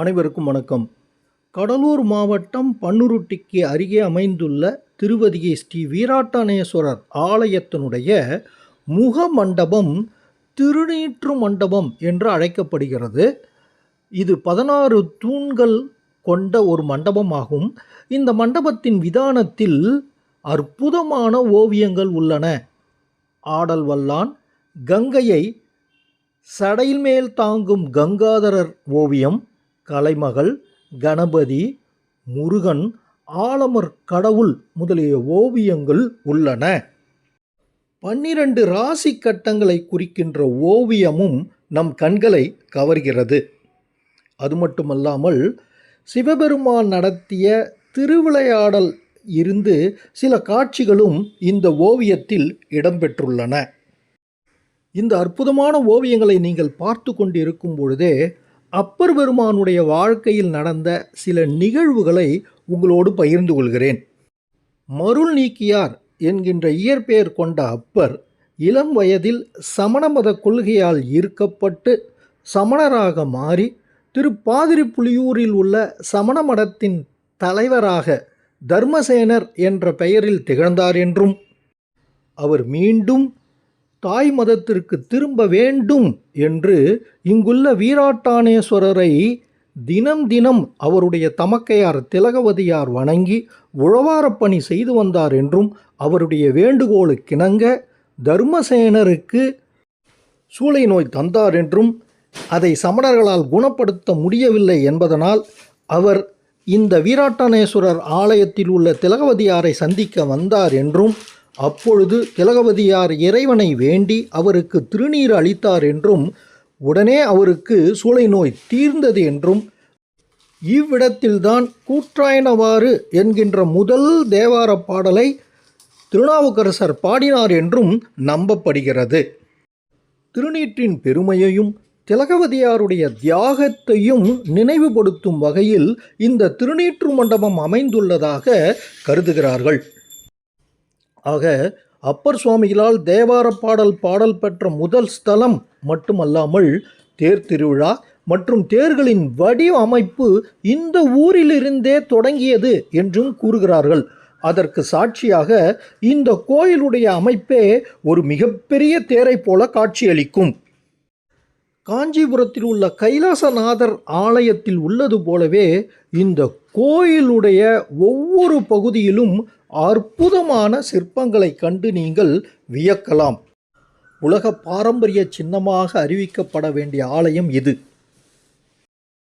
அனைவருக்கும் வணக்கம். கடலூர் மாவட்டம் பன்னுருட்டிக்கு அருகே அமைந்துள்ள திருவதிகை ஸ்ரீ வீராட்டானேஸ்வரர் ஆலயத்தினுடைய முக மண்டபம் திருநீற்று மண்டபம் என்று அழைக்கப்படுகிறது. இது பதினாறு தூண்கள் கொண்ட ஒரு மண்டபமாகும். இந்த மண்டபத்தின் விதானத்தில் அற்புதமான ஓவியங்கள் உள்ளன. ஆடல் வல்லான் கங்கையை சடையில் மேல் தாங்கும் கங்காதரர் ஓவியம் கலைமகள் கணபதி முருகன் ஆலமர் கடவுள் முதலிய ஓவியங்கள் உள்ளன. பன்னிரண்டு ராசி கட்டங்களை குறிக்கின்ற ஓவியமும் நம் கண்களை கவர்கிறது. அது மட்டுமல்லாமல் சிவபெருமான் நடத்திய திருவிளையாடல் இருந்து சில காட்சிகளும் இந்த ஓவியத்தில் இடம்பெற்றுள்ளன. இந்த அற்புதமான ஓவியங்களை நீங்கள் பார்த்து கொண்டிருக்கும் பொழுதே அப்பர் பெருமானுடைய வாழ்க்கையில் நடந்த சில நிகழ்வுகளை உங்களோடு பகிர்ந்து கொள்கிறேன். மருள் நீக்கியார் என்கின்ற இயற்பெயர் கொண்ட அப்பர் இளம் வயதில் சமண மத கொள்கையால் ஈர்க்கப்பட்டு சமணராக மாறி திருப்பாதிரிப்புலியூரில் உள்ள சமண மடத்தின் தலைவராக தர்மசேனர் என்ற பெயரில் திகழ்ந்தார் என்றும் அவர் மீண்டும் தாய் மதத்திற்கு திரும்ப வேண்டும் என்று இங்குள்ள வீராட்டானேஸ்வரரை தினம் தினம் அவருடைய தமக்கையார் திலகவதியார் வணங்கி உழவாரப் பணி செய்து வந்தார் என்றும் அவருடைய வேண்டுகோளுக்கிணங்க தர்மசேனருக்கு சூளை நோய் தந்தார் என்றும் அதை சமணர்களால் குணப்படுத்த முடியவில்லை என்பதனால் அவர் இந்த வீராட்டனேஸ்வரர் ஆலயத்தில் உள்ள திலகவதியாரை சந்திக்க வந்தார் என்றும் அப்பொழுது திலகவதியார் இறைவனை வேண்டி அவருக்கு திருநீர் அளித்தார் என்றும் உடனே அவருக்கு சூளை நோய் தீர்ந்தது என்றும் இவ்விடத்தில்தான் கூற்றாயினவாறு என்கின்ற முதல் தேவார பாடலை திருநாவுக்கரசர் பாடினார் என்றும் நம்பப்படுகிறது. திருநீற்றின் பெருமையையும் திலகவதியாருடைய தியாகத்தையும் நினைவுபடுத்தும் வகையில் இந்த திருநீற்று மண்டபம் அமைந்துள்ளதாக கருதுகிறார்கள். ஆக அப்பர் சுவாமிகளால் தேவார பாடல் பாடல் பெற்ற முதல் ஸ்தலம் மட்டுமல்லாமல் தேர் திருவிழா மற்றும் தேர்களின் வடிவமைப்பு இந்த ஊரிலிருந்தே தொடங்கியது என்றும் கூறுகிறார்கள். அதற்கு சாட்சியாக இந்த கோயிலுடைய அமைப்பே ஒரு மிகப்பெரிய தேரை போல காட்சியளிக்கும். காஞ்சிபுரத்தில் உள்ள கைலாசநாதர் ஆலயத்தில் உள்ளது போலவே இந்த கோயிலுடைய ஒவ்வொரு பகுதியிலும் அற்புதமான சிற்பங்களை கண்டு நீங்கள் வியக்கலாம். உலக பாரம்பரிய சின்னமாக அறிவிக்கப்பட வேண்டிய ஆலயம் இது.